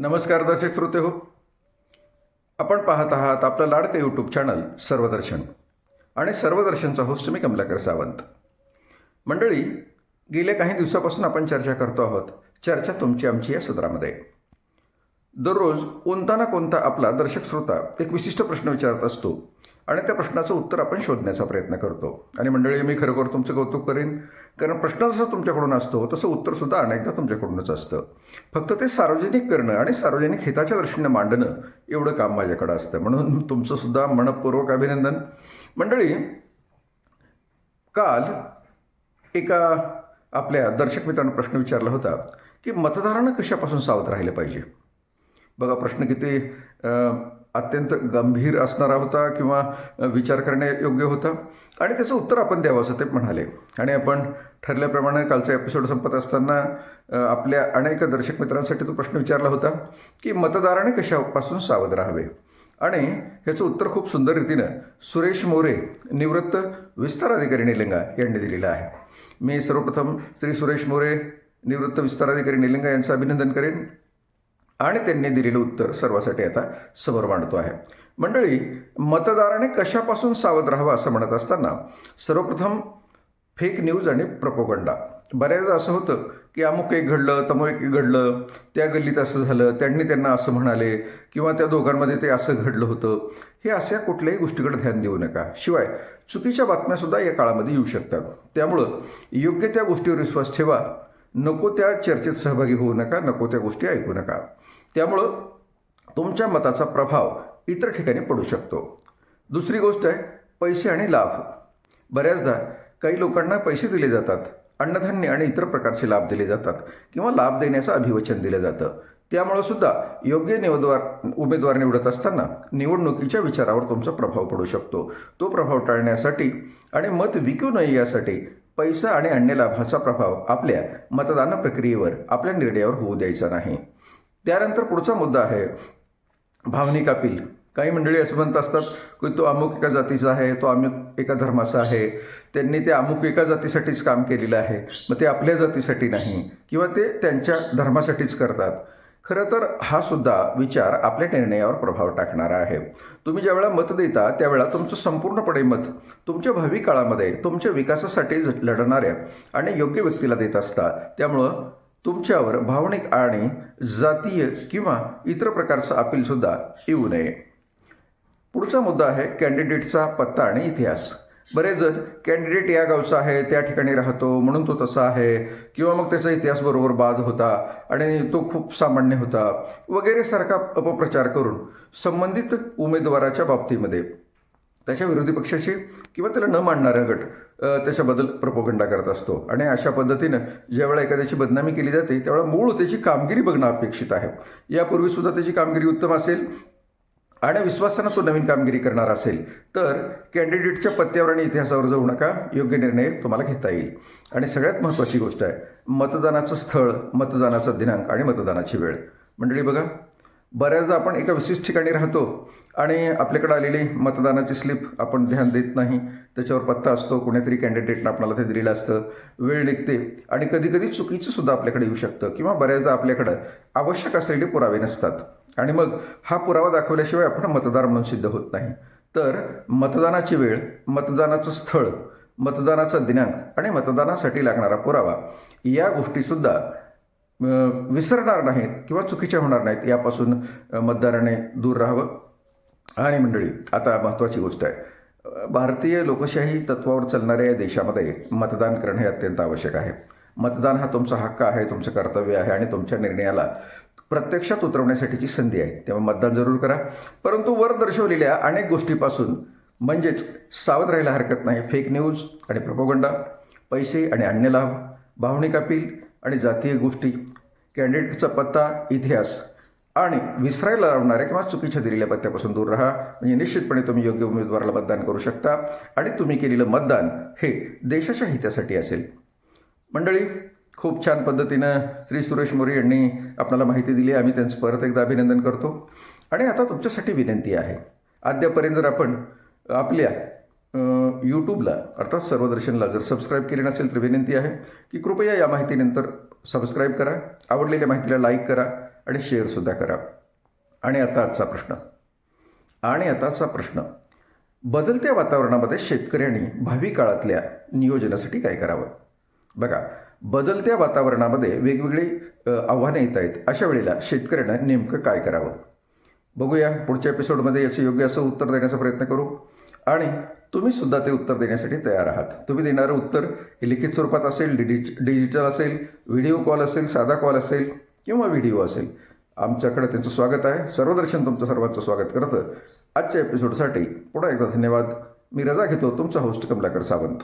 नमस्कार दर्शक श्रोते हो. आपण पाहत आहात आपलं लाडकं यूट्यूब चॅनल सर्वदर्शन. आणि सर्वदर्शनचा होस्ट मी कमलाकर सावंत. मंडळी गेल्या काही दिवसापासून आपण चर्चा करतो आहोत चर्चा तुमची आमची या सदरामध्ये. दररोज कोणता ना कोणता आपला दर्शक श्रोता एक विशिष्ट प्रश्न विचारत असतो आणि त्या प्रश्नाचं उत्तर आपण शोधण्याचा प्रयत्न करतो. आणि मंडळी मी खरोखर तुमचं कौतुक करेन. कारण प्रश्न जसा तुमच्याकडून असतो तसं उत्तरसुद्धा अनेकदा तुमच्याकडूनच असतं. फक्त ते सार्वजनिक करणं आणि सार्वजनिक हिताच्या दृष्टीनं मांडणं एवढं काम माझ्याकडं असतं. म्हणून तुमचं सुद्धा मनपूर्वक अभिनंदन. मंडळी काल एका आपल्या दर्शक मित्रानं प्रश्न विचारला होता की मतदारानं कशापासून सावध राहिलं पाहिजे? बघा प्रश्न किती अत्यंत गंभीर असणारा होता किंवा विचार करण्यायोग्य होता. आणि त्याचं उत्तर आपण द्यावं असं ते म्हणाले. आणि आपण ठरल्याप्रमाणे कालचा एपिसोड संपत असताना आपल्या अनेक दर्शक मित्रांसाठी तो प्रश्न विचारला होता की मतदाराने कशापासून सावध राहावे? आणि ह्याचं उत्तर खूप सुंदर रीतीनं सुरेश मोरे निवृत्त विस्तार अधिकारी निलंगा यांनी दिलेलं आहे. मी सर्वप्रथम श्री सुरेश मोरे निवृत्त विस्तार अधिकारी निलंगा यांचं अभिनंदन करेन. आणि त्यांनी दिलेलं उत्तर सर्वासाठी आता समोर मांडतो आहे. मंडळी मतदाराने कशापासून सावध राहावं असं म्हणत असताना सर्वप्रथम फेक न्यूज आणि प्रपोगंडा बऱ्याचदा असं होतं की अमुक एक घडलं तमुक एक घडलं त्या गल्लीत असं झालं त्यांनी त्यांना असं म्हणाले किंवा त्या दोघांमध्ये ते असं घडलं होतं. हे अशा कुठल्याही गोष्टीकडे ध्यान देऊ नका. शिवाय चुकीच्या बातम्यासुद्धा या काळामध्ये येऊ शकतात. त्यामुळं योग्य त्या गोष्टीवर विश्वास ठेवा. नको त्या चर्चेत सहभागी होऊ नका नको त्या गोष्टी ऐकू नका. त्यामुळं तुमच्या मताचा प्रभाव इतर ठिकाणी पडू शकतो. दुसरी गोष्ट आहे पैसे आणि लाभ. बऱ्याचदा काही लोकांना पैसे दिले जातात अन्नधान्य आणि इतर प्रकारचे लाभ दिले जातात किंवा लाभ देण्याचं अभिवचन दिलं जातं. त्यामुळं सुद्धा योग्य निवडवार उमेदवार निवडत असताना निवडणुकीच्या विचारावर तुमचा प्रभाव पडू शकतो. तो प्रभाव टाळण्यासाठी आणि मत विकू नये यासाठी पैसा आणि अन्य लाभाचा प्रभाव आपल्या मतदान प्रक्रियेवर आपल्या निर्णयावर होऊ द्यायचा नाही. त्यानंतर पुढचा मुद्दा आहे भावनिक अपील. काही मंडळी असं म्हणत असतात की तो अमुक एका जातीचा आहे तो अमुक एका धर्माचा आहे. त्यांनी ते अमुक एका जातीसाठीच काम केलेलं आहे. मग ते आपल्या जातीसाठी नाही किंवा ते त्यांच्या धर्मासाठीच करतात. खरं तर हा सुद्धा विचार आपल्या निर्णयावर प्रभाव टाकणारा आहे. तुम्ही ज्यावेळा मत देता त्यावेळा तुमचं संपूर्णपणे मत तुमच्या भावी काळामध्ये तुमच्या विकासासाठी झ- लढणाऱ्या आणि योग्य व्यक्तीला देत असता त्यामुळं तुमच्यावर भावनिक आणि जातीय किंवा इतर प्रकारचं अपीलसुद्धा येऊ नये. पुढचा मुद्दा आहे कॅन्डिडेटचा पत्ता आणि इतिहास. बरेच जण कॅन्डिडेट या गावचा आहे त्या ठिकाणी राहतो म्हणून तो तसा आहे. किंवा मग त्याचा इतिहास बरोबर बाद होता आणि तो खूप सामान्य होता. वगैरे सारखा अपप्रचार करून संबंधित उमेदवाराच्या बाबतीमध्ये त्याच्या विरोधी पक्षाशी किंवा त्याला न मानणारा गट त्याच्याबद्दल प्रपोगंडा करत असतो. आणि अशा पद्धतीनं ज्यावेळा एखाद्याची बदनामी केली जाते त्यावेळा मूळ त्याची कामगिरी बघणं अपेक्षित आहे. यापूर्वी सुद्धा त्याची कामगिरी उत्तम असेल आणि विश्वासानं तो नवीन कामगिरी करणार असेल तर कॅन्डिडेटच्या पत्त्यावर आणि इतिहासावर जाऊ नका. योग्य निर्णय तुम्हाला घेता येईल. आणि सगळ्यात महत्त्वाची गोष्ट आहे मतदानाचं स्थळ मतदानाचा दिनांक आणि मतदानाची वेळ. मंडळी बघा बऱ्याचदा आपण एका विशिष्ट ठिकाणी राहतो आणि आपल्याकडे आलेली मतदानाची स्लिप आपण ध्यान देत नाही. त्याच्यावर पत्ता असतो कोणीतरी कॅन्डिडेटनं आपल्याला ते दिलेलं असतं. वेळ निघते आणि कधीकधी चुकीचं सुद्धा आपल्याकडे येऊ शकतं किंवा बऱ्याचदा आपल्याकडं आवश्यक असलेले पुरावे नसतात. आणि मग हा पुरावा दाखवल्याशिवाय आपण मतदार म्हणून सिद्ध होत नाही. तर मतदानाची वेळ मतदानाचं स्थळ मतदानाचा दिनांक आणि मतदानासाठी लागणारा पुरावा या गोष्टीसुद्धा विसरणार नाहीत किंवा चुकीच्या होणार नाहीत यापासून मतदाराने दूर राहावं. आणि मंडळी आता महत्त्वाची गोष्ट आहे. भारतीय लोकशाही तत्वावर चालणाऱ्या या देशामध्ये मतदान करणे हे अत्यंत आवश्यक आहे. मतदान हा तुमचा हक्क आहे तुमचं कर्तव्य आहे आणि तुमच्या निर्णयाला प्रत्यक्षात उतरवण्यासाठीची संधी आहे. तेव्हा मतदान जरूर करा. परंतु वर दर्शवलेल्या अनेक गोष्टीपासून म्हणजेच सावध राहायला हरकत नाही. फेक न्यूज आणि प्रपोगंडा पैसे आणि अन्य लाभ भावनिक अपील आणि जातीय गोष्टी कॅन्डिडेटचा पत्ता इतिहास आणि विसरायला लावणाऱ्या किंवा चुकीच्या दिलेल्या पत्त्यापासून दूर राहा. म्हणजे निश्चितपणे तुम्ही योग्य उमेदवाराला मतदान करू शकता आणि तुम्ही केलेलं मतदान हे देशाच्या हितासाठी असेल. मंडळी खूप छान पद्धतीनं श्री सुरेश मोरे यांनी आपल्याला माहिती दिली. आम्ही त्यांचं परत एकदा अभिनंदन करतो. आणि आता तुमच्यासाठी विनंती आहे. अद्यापर्यंत जर आपण आपल्या यूट्यूबला अर्थात सर्वदर्शनला जर सबस्क्राईब केले नसेल तर विनंती आहे की कृपया या माहितीनंतर सबस्क्राईब करा. आवडलेल्या माहितीला लाईक करा आणि शेअरसुद्धा करा. आणि आता आजचा प्रश्न. आणि आताचा प्रश्न. बदलत्या वातावरणामध्ये शेतकऱ्यांनी भावी काळातल्या नियोजनासाठी काय करावं? बघा बदलत्या वातावरणामध्ये वेगवेगळी आव्हाने आव्हानं येत आहेत. अशा वेळेला शेतकऱ्यांना नेमकं काय करावं? बघूया पुढच्या एपिसोडमध्ये याचं योग्य असं उत्तर देण्याचा प्रयत्न करू. आणि तुम्ही सुद्धा ते उत्तर देण्यासाठी तयार आहात. तुम्ही देणारं उत्तर हे लिखित स्वरूपात असेल डिजिट डिजिटल असेल व्हिडिओ कॉल असेल साधा कॉल असेल किंवा व्हिडिओ असेल. आमच्याकडे त्यांचं स्वागत आहे. सर्वदर्शन तुमचं सर्वांचं स्वागत करतं. आजच्या एपिसोडसाठी पुन्हा एकदा धन्यवाद. मी रजा घेतो. तुमचा होस्ट कमलाकर सावंत.